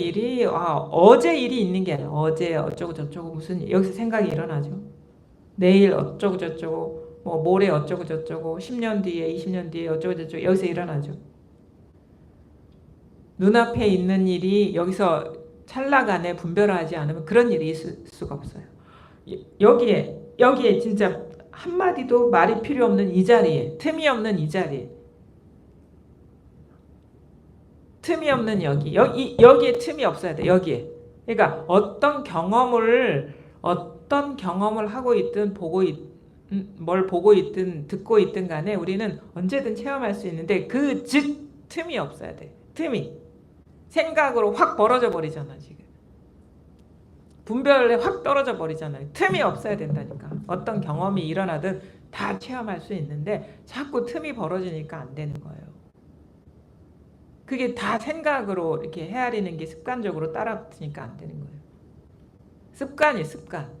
일이 아, 어제 일이 있는 게 아니라 어제 어쩌고 저쩌고 무슨 일, 여기서 생각이 일어나죠. 내일 어쩌고 저쩌고 뭐 모레 어쩌고 저쩌고 10년 뒤에 20년 뒤에 어쩌고 저쩌고 여기서 일어나죠. 눈앞에 있는 일이 여기서 찰나간에 분별하지 않으면 그런 일이 있을 수가 없어요. 여- 여기에 여기에 진짜 한 마디도 말이 필요 없는 이 자리에 틈이 없는 이 자리에 틈이 없는 여기. 여기 여기에 틈이 없어야 돼 여기에. 그러니까 어떤 경험을 어떤 경험을 하고 있든 보고 있, 음, 뭘 보고 있든 듣고 있든 간에 우리는 언제든 체험할 수 있는데 그 즉 틈이 없어야 돼 틈이. 생각으로 확 벌어져 버리잖아 지금. 분별에 확 떨어져 버리잖아요 틈이 없어야 된다니까. 어떤 경험이 일어나든 다 체험할 수 있는데 자꾸 틈이 벌어지니까 안 되는 거예요 그게 다 생각으로 이렇게 헤아리는 게 습관적으로 따라붙으니까 안 되는 거예요. 습관이 습관.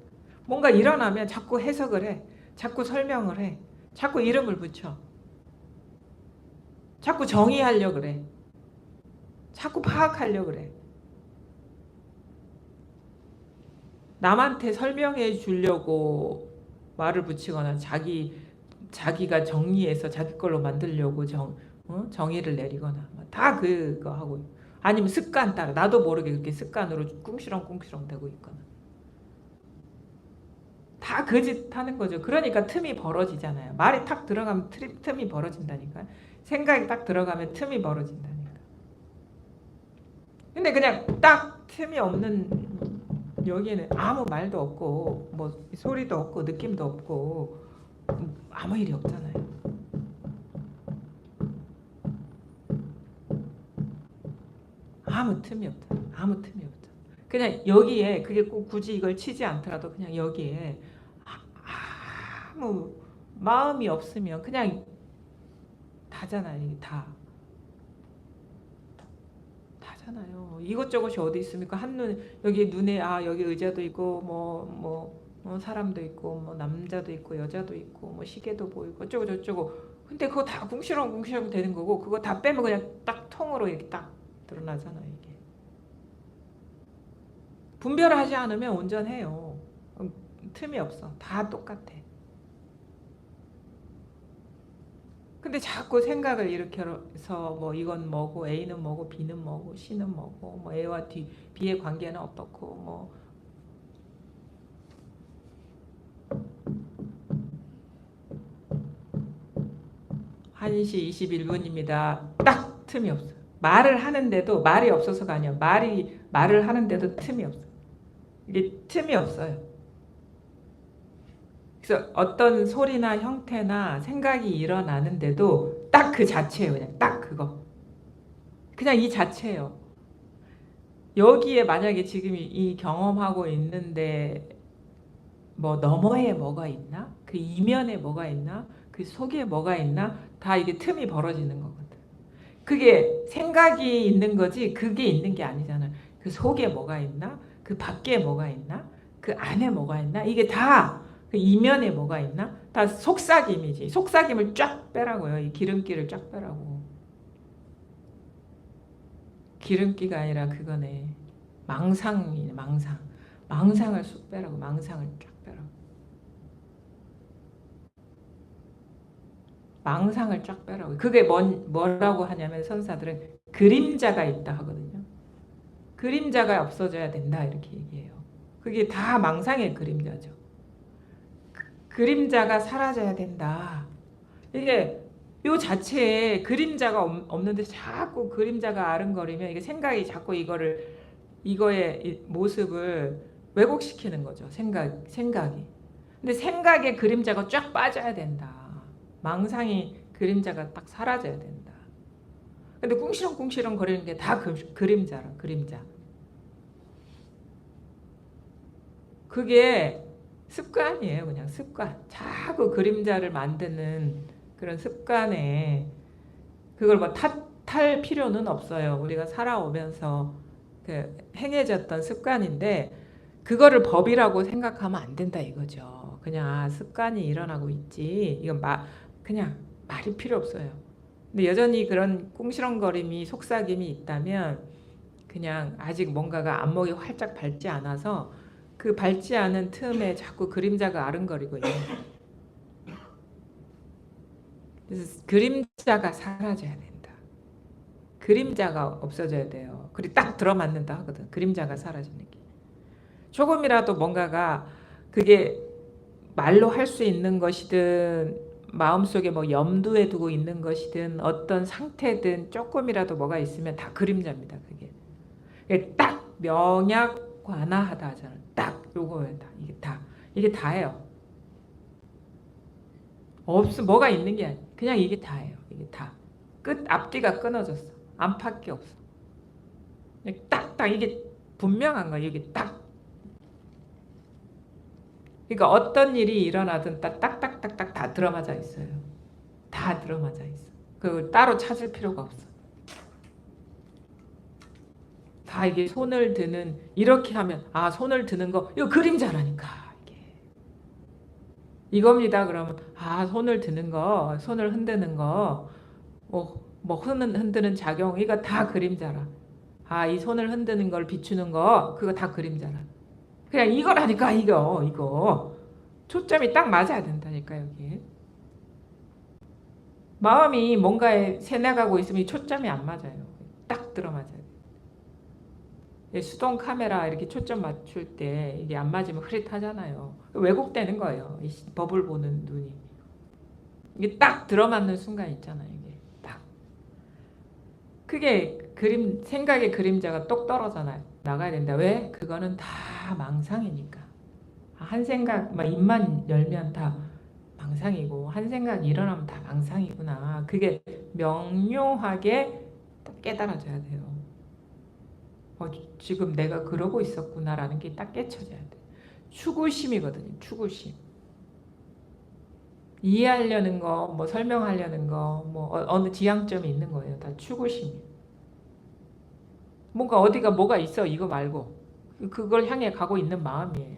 뭔가 일어나면 자꾸 해석을 해. 자꾸 설명을 해. 자꾸 이름을 붙여. 자꾸 정의하려 그래. 자꾸 파악하려 그래. 남한테 설명해 주려고 말을 붙이거나 자기 자기가 정리해서 자기 걸로 만들려고 정 어? 정의를 내리거나 뭐다 그거 하고 아니면 습관 따라 나도 모르게 그렇게 습관으로 꿍시렁꿍시렁 되고 있거나 다그짓 하는 거죠. 그러니까 틈이 벌어지잖아요. 말이 탁 들어가면 틈이, 틈이 벌어진다니까. 생각이 딱 들어가면 틈이 벌어진다니까. 근데 그냥 딱 틈이 없는 여기에는 아무 말도 없고 뭐 소리도 없고 느낌도 없고 아무 일이 없잖아요. 아무 틈이 없다. 아무 틈이 없다. 그냥 여기에 그게 꼭 굳이 이걸 치지 않더라도 그냥 여기에 아- 아무 마음이 없으면 그냥 다잖아요. 다. 다잖아요. 이것저것이 어디 있습니까? 한눈 여기 눈에 아 여기 의자도 있고 뭐뭐 뭐 사람도 있고 뭐 남자도 있고 여자도 있고 뭐 시계도 보이고 어쩌고 저쩌고 근데 그거 다 궁시렁 궁시렁 되는 거고 그거 다 빼면 그냥 딱 통으로 이렇게 딱 드러나잖아요 이게. 분별하지 않으면 온전해요. 음, 틈이 없어. 다 똑같아. 근데 자꾸 생각을 일으켜서 뭐 이건 뭐고 A는 뭐고 B는 뭐고 C는 뭐고 뭐 A와 D, B의 관계는 어떻고 뭐. 한시 21분입니다. 딱 틈이 없어요. 말을 하는데도 말이 없어서가 아니야. 말이 말을 하는데도 틈이 없어. 이게 틈이 없어요. 그래서 어떤 소리나 형태나 생각이 일어나는데도 딱 그 자체예요. 그냥 딱 그거. 그냥 이 자체예요. 여기에 만약에 지금 이- 이 경험하고 있는데 뭐 너머에 뭐가 있나? 그 이면에 뭐가 있나? 그 속에 뭐가 있나? 다 이게 틈이 벌어지는 거거든. 그게 생각이 있는 거지 그게 있는 게 아니잖아. 그 속에 뭐가 있나? 그 밖에 뭐가 있나? 그 안에 뭐가 있나? 이게 다 그 이면에 뭐가 있나? 다 속삭임이지. 속삭임을 쫙 빼라고요. 이 기름기를 쫙 빼라고. 기름기가 아니라 그거네. 망상이네, 망상. 망상을 쑥 빼라고. 망상을 쫙 빼라고. 망상을 쫙 빼라고. 그게 뭔, 뭐라고 하냐면 선사들은 그림자가 있다 하거든요. 그림자가 없어져야 된다 이렇게 얘기해요. 그게 다 망상의 그림자죠. 그, 그림자가 사라져야 된다. 이게 요 자체에 그림자가 없- 없는데 자꾸 그림자가 아른거리면 이게 생각이 자꾸 이거를 이거의 이 모습을 왜곡시키는 거죠. 생각 생각이. 근데 생각의 그림자가 쫙 빠져야 된다. 망상이 그림자가 딱 사라져야 된다. 근데 꿍시렁꿍시렁 거리는 게 다 그림자라 그림자. 그게 습관이에요, 그냥 습관. 자꾸 그림자를 만드는 그런 습관에 그걸 뭐 탓할 필요는 없어요. 우리가 살아오면서 그 행해졌던 습관인데 그거를 법이라고 생각하면 안 된다 이거죠. 그냥 아, 습관이 일어나고 있지. 이건 마, 그냥 말이 필요 없어요. 근데 여전히 그런 꿍시렁거림이 속삭임이 있다면 그 그냥 아직 뭔가가 안목이 활짝 밝지 않아서 그 밝지 않은 틈에 자꾸 그림자가 아른거리고 있는. 그래서 그림자가 사라져야 된다. 그림자가 없어져야 돼요. 그리고 딱 들어맞는다 하거든. 그림자가 사라지는 게. 조금이라도 뭔가가 그게 말로 할 수 있는 것이든 마음속에 뭐 염두에 두고 있는 것이든 어떤 상태든 조금이라도 뭐가 있으면 다 그림자입니다. 그게. 그게 딱 명약 관화하다 하잖아요. 딱 요거예요. 다. 이게 다. 이게 다예요. 없어 뭐가 있는 게 아니에요. 그냥 이게 다예요. 이게 다. 끝 앞뒤가 끊어졌어. 안팎이 없어. 딱딱 이게 분명한 거예요. 이게 딱. 그러니까 어떤 일이 일어나든 딱딱딱딱 다 들어맞아 있어요. 다 들어맞아 있어. 그 따로 찾을 필요가 없어. 다 이게 손을 드는 이렇게 하면 아 손을 드는 거 이거 그림자라니까 이게 이겁니다. 그러면 아 손을 드는 거 손을 흔드는 거뭐 뭐 흔는 흔드는 작용 이거 다 그림자라. 아 이 손을 흔드는 걸 비추는 거 그거 다 그림자라. 그냥 이거라니까 이거 이거 초점이 딱 맞아야 된다니까 여기. 마음이 뭔가에 새나가고 있으면 이 초점이 안 맞아요. 딱 들어맞아요. 예, 수동 카메라 이렇게 초점 맞출 때 이게 안 맞으면 흐릿하잖아요. 왜곡되는 거예요. 이 법을 보는 눈이. 이게 딱 들어맞는 순간 있잖아요. 이게 딱. 그게 그림 생각의 그림자가 똑 떨어져나요. 나가야 된다. 왜? 그거는 다 망상이니까. 한 생각 막 입만 열면 다 망상이고 한 생각 일어나면 다 망상이구나. 그게 명료하게 깨달아져야 돼요. 어, 지금 내가 그러고 있었구나라는 게 딱 깨쳐져야 돼. 추구심이거든요. 추구심. 이해하려는 거, 뭐 설명하려는 거, 뭐 어, 어느 지향점이 있는 거예요. 다 추구심이. 뭔가 어디가 뭐가 있어 이거 말고 그걸 향해 가고 있는 마음이에요.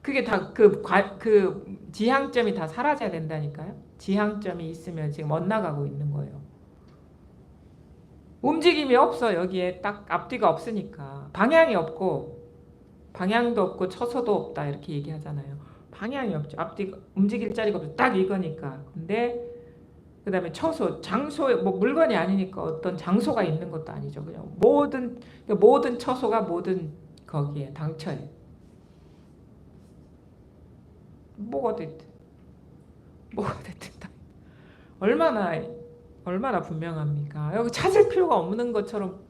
그게 다그 그 지향점이 다 사라져야 된다니까요. 지향점이 있으면 지금 엇나가고 있는 거예요. 움직임이 없어 여기에 딱 앞뒤가 없으니까 방향이 없고 방향도 없고 처소도 없다 이렇게 얘기하잖아요. 방향이 없죠. 앞뒤 움직일 자리가 없어. 딱 이거니까. 근데 그 다음에 처소, 장소, 뭐 물건이 아니니까 어떤 장소가 있는 것도 아니죠. 그냥 모든 모든 처소가 모든 거기에 당처에 뭐가 됐든 뭐가 됐든 다 얼마나 얼마나 분명합니까? 여기 찾을 필요가 없는 것처럼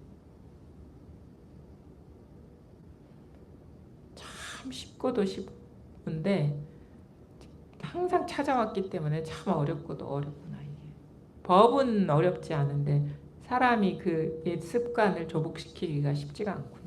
참 쉽고도 쉽은데 항상 찾아왔기 때문에 참 어렵고도 어렵구나. 법은 어렵지 않은데 사람이 그 옛 습관을 조복시키기가 쉽지가 않고.